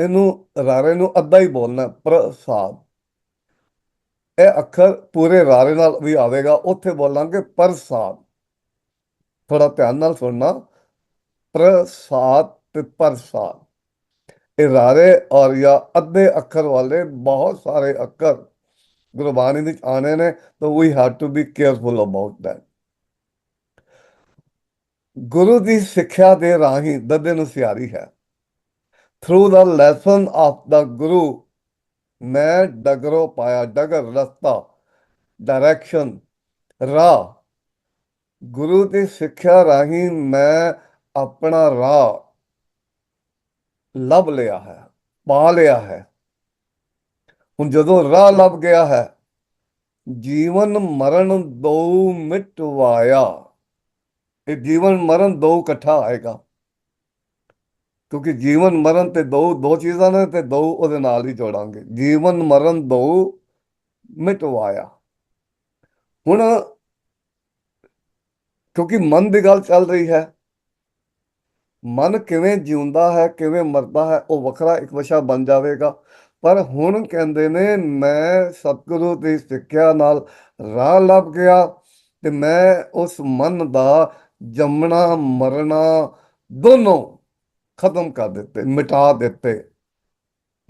ਇਹਨੂੰ, ਰਾਰੇ ਨੂੰ ਅੱਧਾ ਹੀ ਬੋਲਣਾ ਪ੍ਰਸਾਦ। ਇਹ ਅੱਖਰ ਪੂਰੇ ਰਾਰੇ ਨਾਲ ਵੀ ਆਵੇਗਾ, ਉੱਥੇ ਬੋਲਾਂਗੇ ਪ੍ਰਸਾਦ। ਥੋੜਾ ਧਿਆਨ ਨਾਲ ਸੁਣਨਾ। ਪ੍ਰਸਾਦ ਤੇ ਪ੍ਰਸਾਦ। ਇਹ ਰਾਰੇ ਔਰ ਜਾਂ ਅੱਧੇ ਅੱਖਰ ਵਾਲੇ ਬਹੁਤ ਸਾਰੇ ਅੱਖਰ ਗੁਰਬਾਣੀ ਵਿੱਚ ਆਣੇ ਨੇ, ਤਾਂ ਵੀ ਹੈਵ ਟੂ ਬੀ ਗੁਰੂ ਦੀ ਸਿੱਖਿਆ ਦੇ ਰਾਹੀਂ ਦਦੇ ਨੂੰ ਸਿਆਰੀ ਹੈ। Through the lesson of the guru ਮੈਂ ਡਗਰੋ ਪਾਇਆ ਡਗਰ ਰਸਤਾ ਡਾਇਰੈਕਸ਼ਨ ਰਾਹ। ਗੁਰੂ ਦੀ ਸਿੱਖਿਆ ਰਾਹੀਂ ਮੈਂ ਆਪਣਾ ਰਾਹ ਲੱਭ ਲਿਆ ਹੈ, ਪਾ ਲਿਆ ਹੈ। ਹੁਣ ਜਦੋਂ ਰਾਹ ਲੱਭ ਗਿਆ ਹੈ, ਜੀਵਨ ਮਰਨ ਦੋ ਮਿਟਵਾਇਆ ਇਹ ਜੀਵਨ ਮਰਨ ਦੋ ਇਕੱਠਾ ਆਏਗਾ। ਕਿਉਂਕਿ ਜੀਵਨ ਮਰਨ ਤੇ ਦੋ ਦੋ ਚੀਜ਼ਾਂ ਨੇ ਤੇ ਦੋ ਉਹਦੇ ਨਾਲ ਹੀ ਜੋੜਾਂਗੇ। ਜੀਵਨ ਮਰਨ ਦੋ ਮਿਟਵਾਇਆ ਹੁਣ ਕਿਉਂਕਿ ਮਨ ਦੀ ਗੱਲ ਚੱਲ ਰਹੀ ਹੈ। ਮਨ ਕਿਵੇਂ ਜਿਉਂਦਾ ਹੈ, ਕਿਵੇਂ ਮਰਦਾ ਹੈ, ਉਹ ਵੱਖਰਾ ਇੱਕ ਵਿਸ਼ਾ ਬਣ ਜਾਵੇਗਾ। ਪਰ ਹੁਣ ਕਹਿੰਦੇ ਨੇ, ਮੈਂ ਸਤਿਗੁਰੂ ਦੀ ਸਿੱਖਿਆ ਨਾਲ ਰਾਹ ਲੱਭ ਗਿਆ ਤੇ ਮੈਂ ਉਸ ਮਨ ਦਾ ਜੰਮਣਾ, ਮਰਨਾ ਦੋਨੋਂ ਖਤਮ ਕਰ ਦਿੱਤੇ, ਮਿਟਾ ਦਿੱਤੇ।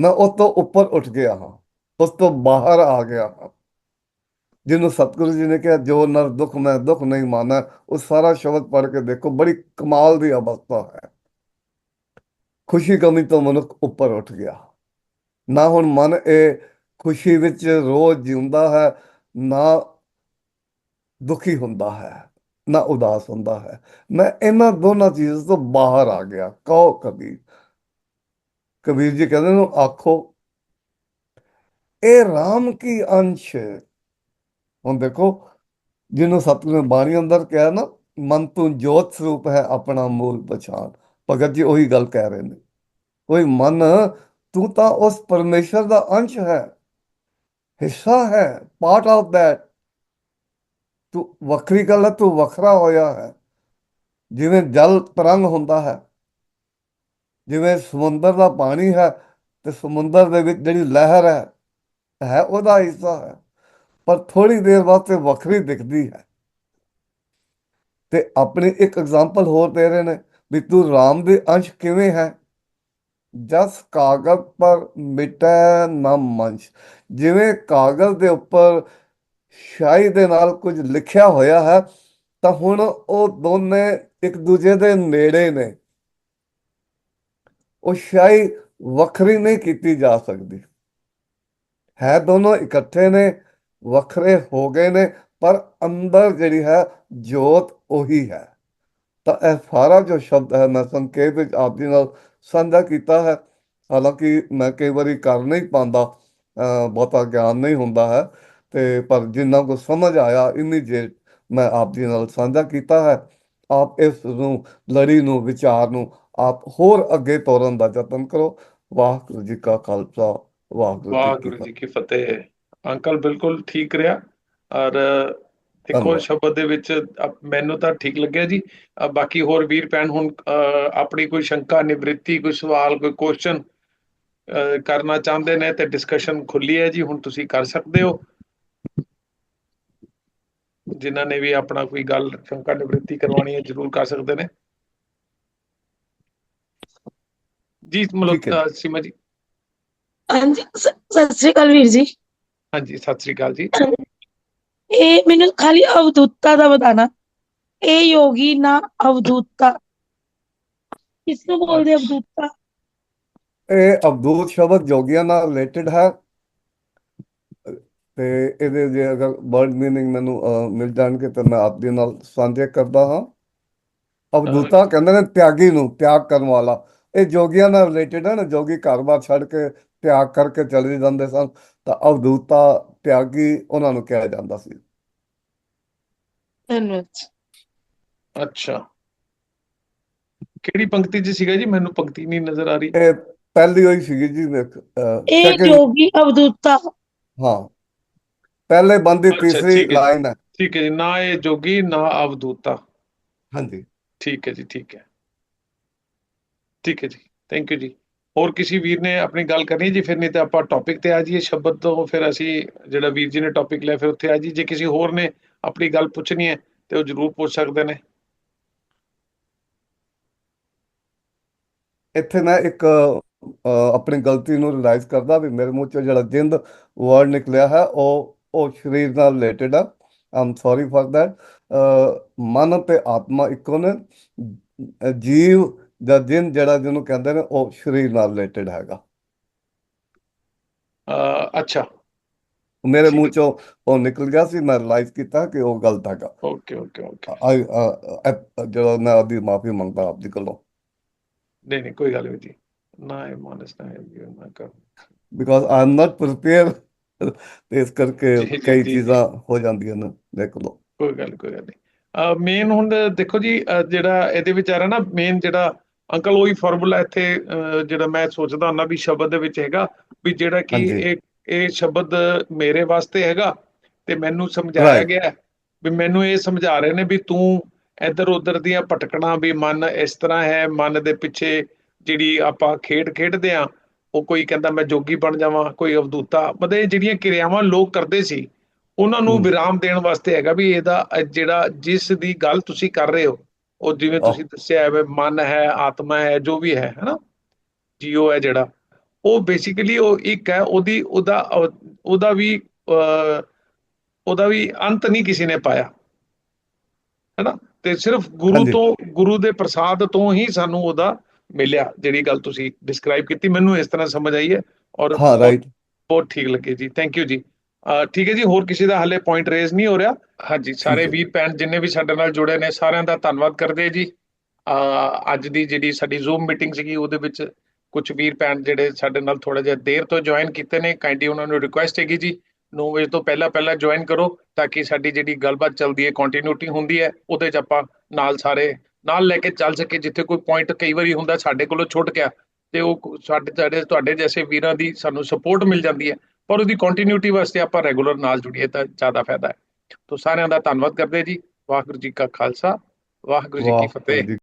ਮੈਂ ਉਸ ਤੋਂ ਉੱਪਰ ਉੱਠ ਗਿਆ ਹਾਂ, ਉਸ ਤੋਂ ਬਾਹਰ ਆ ਗਿਆ ਹਾਂ। ਜਿਹਨੂੰ ਸਤਿਗੁਰੂ ਜੀ ਨੇ ਕਿਹਾ, ਜੋ ਨਰ ਦੁੱਖ ਮੈਂ ਦੁੱਖ ਨਹੀਂ ਮਾਨਾ ਉਹ ਸਾਰਾ ਸ਼ਬਦ ਪੜ੍ਹ ਕੇ ਦੇਖੋ, ਬੜੀ ਕਮਾਲ ਦੀ ਅਵਸਥਾ ਹੈ। ਖੁਸ਼ੀ ਕਮੀ ਤੋਂ ਮਨੁੱਖ ਉੱਪਰ ਉੱਠ ਗਿਆ। ਨਾ ਹੁਣ ਮਨ ਇਹ ਖੁਸ਼ੀ ਵਿੱਚ ਰੋਜ਼ ਜਿਉਂਦਾ ਹੈ, ਨਾ ਦੁਖੀ ਹੁੰਦਾ ਹੈ, ਨਾ ਉਦਾਸ ਹੁੰਦਾ ਹੈ। ਮੈਂ ਇਹਨਾਂ ਦੋਨਾਂ ਚੀਜ਼ਾਂ ਤੋਂ ਬਾਹਰ ਆ ਗਿਆ, ਕਹੋ ਕਬੀਰ। ਕਬੀਰ ਜੀ ਕਹਿੰਦੇ ਨੇ ਆਖੋ, ਇਹ RAM ਕੀ ਅੰਸ਼ ਹੁਣ ਦੇਖੋ, ਜਿਹਨੂੰ ਸਤਿਗੁਰੂ ਨੇ ਬਾਣੀ ਅੰਦਰ ਕਿਹਾ ਨਾ, ਮਨ ਤੂੰ ਜੋਤ ਸਰੂਪ ਹੈ ਆਪਣਾ ਮੂਲ ਪਛਾਣ। ਭਗਤ ਜੀ ਉਹੀ ਗੱਲ ਕਹਿ ਰਹੇ ਨੇ। ਕੋਈ ਮਨ, ਤੂੰ ਤਾਂ ਉਸ ਪਰਮੇਸ਼ਰ ਦਾ ਅੰਸ਼ ਹੈ, ਹਿੱਸਾ ਹੈ ਪਾਰਟ ਆਫ ਦੈਟ ਤੂੰ ਵੱਖਰੀ ਗੱਲ ਹੈ, ਤੂੰ ਵੱਖਰਾ ਹੋਇਆ ਹੈ। ਜਿਵੇਂ ਜਲ ਤਰੰਗ ਹੁੰਦਾ ਹੈ, ਜਿਵੇਂ ਸਮੁੰਦਰ ਦਾ ਪਾਣੀ ਹੈ, ਤੇ ਸਮੁੰਦਰ ਦੇ ਵਿੱਚ ਜਿਹੜੀ ਲਹਿਰ ਹੈ ਹੈ ਉਹਦਾ ਹਿੱਸਾ ਹੈ। ਪਰ ਥੋੜੀ ਦੇਰ ਵਾਸਤੇ ਵੱਖਰੀ ਦਿਖਦੀ ਹੈ। ਤੇ ਆਪਣੀ ਇੱਕ ਐਗਜ਼ਾਮਪਲ ਹੋਰ ਦੇ ਰਹੇ ਨੇ ਵੀ ਤੂੰ ਰਾਮ ਦੇ ਅੰਸ਼ ਕਿਵੇਂ ਹੈ? ਜਸ ਕਾਗਜ਼ ਪਰ ਮਿਟੈ ਨਾ ਮੰਸ਼। ਜਿਵੇਂ ਕਾਗਜ਼ ਦੇ ਉੱਪਰ ਸ਼ਾਹੀ ਦੇ ਨਾਲ ਕੁਝ ਲਿਖਿਆ ਹੋਇਆ ਹੈ, ਤਾਂ ਹੁਣ ਉਹ ਦੋਨੇ ਇੱਕ ਦੂਜੇ ਦੇ ਨੇੜੇ ਨੇ। ਉਹ ਸ਼ਾਹੀ ਵੱਖਰੀ ਨਹੀਂ ਕੀਤੀ ਜਾ ਸਕਦੀ। ਹੈ ਦੋਨੋਂ ਇਕੱਠੇ ਨੇ ਵੱਖਰੇ ਹੋ ਗਏ ਨੇ ਪਰ ਅੰਦਰ ਜਿਹੜੀ ਹੈ ਜੋਤ ਉਹੀ ਹੈ। ਤਾਂ ਇਹ ਸਾਰਾ ਜੋ ਸ਼ਬਦ ਹੈ ਮੈਂ ਸੰਖੇਪ ਵਿੱਚ ਆਪ ਜੀ ਨਾਲ ਸਾਂਝਾ ਕੀਤਾ ਹੈ। ਹਾਲਾਂਕਿ ਮੈਂ ਕਈ ਵਾਰੀ ਕਰ ਨਹੀਂ ਪਾਉਂਦਾ ਬਹੁਤਾ ਗਿਆਨ ਨਹੀਂ ਹੁੰਦਾ ਹੈ ਤੇ ਪਰ ਜਿੰਨਾ ਕੋ ਸਮਝ ਆਇਆ ਇੰਨੀ ਜੇ ਮੈਂ ਆਪ ਜੀ ਨਾਲ ਸਾਂਝਾ ਕੀਤਾ ਹੈ। ਆਪ ਇਸ ਨੂੰ ਲੜੀ ਨੂੰ ਵਿਚਾਰ ਨੂੰ ਆਪ ਹੋਰ ਅੱਗੇ ਤੋਰਨ ਦਾ ਯਤਨ ਕਰੋ। ਵਾਹਿਗੁਰੂ ਜੀ ਕਾ ਖਾਲਸਾ ਵਾਹਿਗੁਰੂ ਜੀ ਕੀ ਫਤਿਹ। ਅੰਕਲ ਬਿਲਕੁਲ ਠੀਕ ਰਿਹਾ ਔਰ ਦੇਖੋ। ਸ਼ਬਦ ਦੇ ਵਿੱਚ ਮੈਨੂੰ ਤਾਂ ਠੀਕ ਲੱਗਿਆ ਜੀ। ਬਾਕੀ ਹੋਰ ਵੀਰ ਭੈਣ ਹੁਣ ਆਪਣੀ ਕੋਈ ਸ਼ੰਕਾ ਨਿਵ੍ਰਿੱਤੀ ਕੋਈ ਸਵਾਲ ਕੋਈ ਕੁਐਸਚਨ ਕਰਨਾ ਚਾਹੁੰਦੇ ਨੇ ਤੇ ਡਿਸਕਸ਼ਨ ਖੁੱਲੀ ਹੈ ਜੀ ਹੁਣ ਤੁਸੀਂ ਕਰ ਸਕਦੇ ਹੋ। ਜਿਨ੍ਹਾਂ ਨੇ ਵੀ ਆਪਣਾ ਕੋਈ ਗੱਲ ਸ਼ੰਕਾ ਨਿਵ੍ਰਿੱਤੀ ਕਰਵਾਉਣੀ ਹੈ ਜਰੂਰ ਕਰ ਸਕਦੇ ਨੇ। ਜੀ ਅ, ਸੀਮਾ ਜੀ। ਹਾਂਜੀ ਸਤਿ ਸ੍ਰੀ ਅਕਾਲ ਵੀਰ ਜੀ। ਹਾਂਜੀ ਸਤਿ ਸ੍ਰੀ ਅਕਾਲ ਜੀ। ਇਹ ਮੈਨੂੰ ਖਾਲੀ ਅਵਧੂਤਤਾ ਦਾ ਬਤਾਨਾ ਇਹ ਯੋਗੀ ਨਾ ਅਵਧੂਤਤਾ ਕਿਸ ਨੂੰ ਬੋਲਦੇ ਅਵਧੂਤਤਾ ਇਹ ਅਵਧੂਤ ਸ਼ਬਦ ਜੋਗੀਆਂ ਨਾਲ ਰਿਲੇਟਡ ਹੈ। ਤੇ ਇਹਦੇ ਜੇ ਅਗਰ ਵਰਡ ਮੀਨਿੰਗ ਮੈਨੂੰ ਮਿਲ ਜਾਣਗੇ ਤਾਂ ਮੈਂ ਆਪ ਦੇ ਨਾਲ ਸਾਂਝੇ ਕਰਦਾ ਹਾਂ। ਅਵਧੂਤਾ ਕਹਿੰਦੇ ਨੇ ਤਿਆਗੀ ਨੂੰ ਤਿਆਗ ਕਰਨ ਵਾਲਾ। ਇਹ ਜੋਗੀਆਂ ਨਾਲ ਰਿਲੇਟਡ ਹੈ ਨਾ ਜੋਗੀ ਘਰ-ਬਾਰ ਛੱਡ ਕੇ ਤਿਆਗ ਕਰਕੇ ਚਲੇ ਜਾਂਦੇ ਸਨ। ਤਾਂ ਅਵਧੂਤਾ ਤਿਆਗੀ ਉਹਨਾਂ ਨੂੰ ਕਿਹਾ ਜਾਂਦਾ ਸੀ। ਧੰਨਵਾਦ ਅੱਛਾ। ਕਿਹੜੀ ਪੰਕਤੀ 'ਚ ਸੀਗਾ ਜੀ? ਮੈਨੂੰ ਪੰਕਤੀ ਨਹੀਂ ਨਜ਼ਰ ਆ ਰਹੀ। ਇਹ ਪਹਿਲੀ ਹੋਈ ਸੀਗੀ ਜੀ ਇਹ ਸੈਕਿੰਡ ਯੋਗੀ ਅਵਧੂਤਤਾ ਹਾਂ। ਪਹਿਲੇ ਬੰਦ ਅੱਛਾ, ਤੀਸਰੀ ਠੀਕ ਹੈ। ਲਾਈਨ ਹੈ। ਠੀਕ ਹੈ ਜੀ। ਨਾ ਇਹ ਜੋਗੀ ਨਾ ਅਵਧੂਤਾ। ਹਾਂਜੀ। ਠੀਕ ਹੈ ਜੀ ਠੀਕ ਹੈ। ਠੀਕ ਹੈ ਜੀ। ਥੈਂਕ ਯੂ ਜੀ। ਹੋਰ ਕਿਸੇ ਵੀਰ ਨੇ ਆਪਣੀ ਗੱਲ ਕਰਨੀ ਜੀ, ਫਿਰ ਨਹੀਂ ਤਾਂ ਆਪਾਂ ਟੌਪਿਕ ਤੇ ਆ ਜਾਈਏ ਸ਼ਬਦ ਤੋਂ, ਫਿਰ ਅਸੀਂ ਜਿਹੜਾ ਵੀਰ ਜੀ ਨੇ ਟੌਪਿਕ ਲਿਆ, ਫਿਰ ਉੱਥੇ ਆ ਜੀ ਜੇ ਕਿਸੇ ਹੋਰ ਨੇ ਆਪਣੀ ਗੱਲ ਪੁੱਛਣੀ ਹੈ, ਤੇ ਉਹ ਜ਼ਰੂਰ ਪੁੱਛ ਸਕਦੇ ਨੇ। ਇੱਥੇ ਮੈਂ ਇੱਕ ਆਪਣੀ ਗਲਤੀ ਨੂੰ ਰਿਲਾਈਜ਼ ਕਰਦਾ ਵੀ ਮੇਰੇ ਮੂੰਹ ਚੋਂ ਜਿਹੜਾ ਜਿੰਦ ਵਰਡ ਨਿਕਲਿਆ ਹੈ, ਉਹ ਉਹ ਸਰੀਰ ਨਾਲ ਰਿਲੇਟਡ ਆ। ਆਮ ਸੌਰੀ ਫॉर दैट ਮਨ ਤੇ ਆਤਮਾ ਇੱਕੋ ਨੇ। ਜੀਵ ਜਾਂ ਜਿੰਦ ਜਿਹੜਾ ਜਿਹਨੂੰ ਕਹਿੰਦੇ ਨੇ ਉਹ ਸਰੀਰ ਨਾਲ ਰਿਲੇਟਡ ਹੈਗਾ। ਅਹ ਅੱਛਾ। ਮੇਰੇ ਮੂੰਹ। ਚੋਂ ਉਹ ਨਿਕਲ ਗਿਆ ਸੀ ਮੈਂ ਰਿਅਲਾਈਜ਼ ਕੀਤਾ ਕਿ ਉਹ ਗਲਤ ਹੈਗਾ। ਓਕੇ ਓਕੇ ਓਕੇ ਆਈ ਜਿਹੜਾ ਮੈਂ ਉਹਦੀ ਮਾਫੀ ਮੰਗਦਾ ਆਪਦੀ ਕੋਲੋਂ। ਨਹੀਂ ਨਹੀਂ ਕੋਈ ਗੱਲ ਨਹੀਂ ਜੀ। ਨਾ ਇਹ ਮਾਨਸ ਨਾ ਇਹ ਨਾ ਕਰ because I am not prepare ਇਸ ਕਰਕੇ ਕਈ ਚੀਜ਼ਾਂ ਹੋ ਜਾਂਦੀਆਂ ਨੇ ਦੇਖ ਲਓ ਕੋਈ ਗੱਲ ਕੋਈ ਗੱਲ ਨਹੀਂ ਮੇਨ ਹੁਣ ਦੇਖੋ ਜੀ ਜਿਹੜਾ ਇਹਦੇ ਵਿੱਚ ਆ ਰਿਹਾ ਨਾ ਮੇਨ ਜਿਹੜਾ ਅੰਕਲ ਉਹੀ ਫਾਰਮੂਲਾ ਇੱਥੇ ਜਿਹੜਾ ਮੈਂ ਸੋਚਦਾ ਹੁੰਦਾ ਵੀ ਸ਼ਬਦ ਦੇ ਵਿੱਚ ਹੈਗਾ ਵੀ ਜਿਹੜਾ ਕਿ। ਇਹ ਇਹ ਸ਼ਬਦ ਮੇਰੇ ਵਾਸਤੇ ਹੈਗਾ ਤੇ ਮੈਨੂੰ ਸਮਝਾਇਆ. ਗਿਆ ਵੀ ਮੈਨੂੰ ਇਹ ਸਮਝਾ ਰਹੇ ਨੇ ਵੀ ਤੂੰ ਇੱਧਰ ਉੱਧਰ ਦੀਆਂ ਭਟਕਣਾ ਵੀ ਮਨ ਇਸ ਤਰ੍ਹਾਂ ਹੈ ਮਨ ਦੇ ਪਿੱਛੇ ਜਿਹੜੀ ਆਪਾਂ ਖੇਡ ਖੇਡਦੇ ਆ ਉਹ ਕੋਈ ਕਹਿੰਦਾ ਮੈਂ ਜੋਗੀ ਬਣ ਜਾਵਾਂ ਕੋਈ ਅਵਧੂਤਾ ਮਤਲਬ ਇਹ ਜਿਹੜੀਆਂ ਕਿਰਿਆਵਾਂ ਲੋਕ ਕਰਦੇ ਸੀ ਉਹਨਾਂ ਨੂੰ। ਵਿਰਾਮ ਦੇਣ ਵਾਸਤੇ ਹੈਗਾ ਵੀ ਇਹਦਾ ਜਿਹੜਾ ਜਿਸ ਦੀ ਗੱਲ ਤੁਸੀਂ ਕਰ ਰਹੇ ਹੋ ਉਹ ਜਿਵੇਂ। ਤੁਸੀਂ ਦੱਸਿਆ ਹੈ ਮਨ ਹੈ ਆਤਮਾ ਹੈ ਜੋ ਵੀ ਹੈ ਹਨਾ? ਜੀਓ ਹੈ ਜਿਹੜਾ। ਉਹ ਬੇਸਿਕਲੀ ਉਹ ਇੱਕ ਹੈ ਉਹਦੀ ਉਹਦਾ ਉਹਦਾ ਵੀ ਉਹਦਾ ਵੀ ਅੰਤ ਨਹੀਂ ਕਿਸੇ ਨੇ ਪਾਇਆ। ਹੈਨਾ? ਤੇ ਸਿਰਫ ਗੁਰੂ। ਤੋਂ ਗੁਰੂ ਦੇ ਪ੍ਰਸਾਦ ਤੋਂ ਹੀ ਸਾਨੂੰ ਉਹਦਾ ਮਿਲਿਆ ਜਿਹੜੀ ਗੱਲ ਤੁਸੀਂ ਡਿਸਕ੍ਰਾਈਬ ਕੀਤੀ। ਮੈਨੂੰ ਇਸ ਤਰ੍ਹਾਂ ਸਮਝ ਆਈ ਹੈ ਔਰ ਹਾਂ ਰਾਈਟ ਬਹੁਤ ਠੀਕ ਲੱਗੇ ਜੀ। ਥੈਂਕ ਯੂ ਜੀ। ਠੀਕ ਹੈ ਜੀ ਹੋਰ ਕਿਸੇ ਦਾ ਹਲੇ ਪੁਆਇੰਟ ਰੇਜ਼ ਨਹੀਂ ਹੋ ਰਿਹਾ। ਹਾਂਜੀ ਸਾਰੇ। ਵੀਰ ਭੈਣ ਜਿੰਨੇ ਵੀ ਸਾਡੇ ਨਾਲ ਜੁੜੇ ਨੇ ਸਾਰਿਆਂ ਦਾ ਧੰਨਵਾਦ ਕਰਦੇ ਜੀ। ਅੱਜ ਦੀ ਜਿਹੜੀ ਸਾਡੀ ਜ਼ੂਮ ਮੀਟਿੰਗ ਸੀਗੀ ਉਹਦੇ ਵਿੱਚ ਕੁਝ ਵੀਰ ਭੈਣ ਜਿਹੜੇ ਸਾਡੇ ਨਾਲ ਥੋੜਾ ਜਿਹਾ ਦੇਰ ਤੋਂ ਜੁਆਇਨ ਕੀਤੇ ਨੇ ਕਾਈਂਡਲੀ ਉਹਨਾਂ ਨੂੰ ਰਿਕੁਐਸਟ ਹੈਗੀ ਜੀ। 9 ਵਜੇ ਤੋਂ ਪਹਿਲਾਂ ਪਹਿਲਾਂ ਜੁਆਇਨ ਕਰੋ ਤਾਂ ਕਿ ਸਾਡੀ ਜਿਹੜੀ ਗੱਲਬਾਤ ਚੱਲਦੀ ਹੈ ਕੰਟੀਨਿਊਟੀ ਹੁੰਦੀ ਹੈ ਉਹਦੇ 'ਚ ਆਪਾਂ ਨਾਲ ਸਾਰੇ ਨਾਲ ਲੈ ਕੇ ਚੱਲ ਸਕੇ ਜਿੱਥੇ ਕੋਈ ਪੁਆਇੰਟ ਕਈ ਵਾਰੀ ਹੁੰਦਾ ਸਾਡੇ ਕੋਲੋਂ ਛੁੱਟ ਗਿਆ ਤੇ ਉਹ ਸਾਡੇ ਤੁਹਾਡੇ ਤੁਹਾਡੇ ਜੈਸੇ ਵੀਰਾਂ ਦੀ ਸਾਨੂੰ ਸਪੋਰਟ ਮਿਲ ਜਾਂਦੀ ਹੈ। ਪਰ ਉਹਦੀ ਕੰਟੀਨਿਊਟੀ ਵਾਸਤੇ ਆਪਾਂ ਰੈਗੂਲਰ ਨਾਲ ਜੁੜੀਏ ਤਾਂ ਜ਼ਿਆਦਾ ਫਾਇਦਾ ਹੈ। ਤੋਂ ਸਾਰਿਆਂ ਦਾ ਧੰਨਵਾਦ ਕਰਦੇ ਜੀ। ਵਾਹਿਗੁਰੂ ਜੀ ਕਾ ਖਾਲਸਾ ਵਾਹਿਗੁਰੂ ਜੀ ਕੀ ਫਤਿਹ।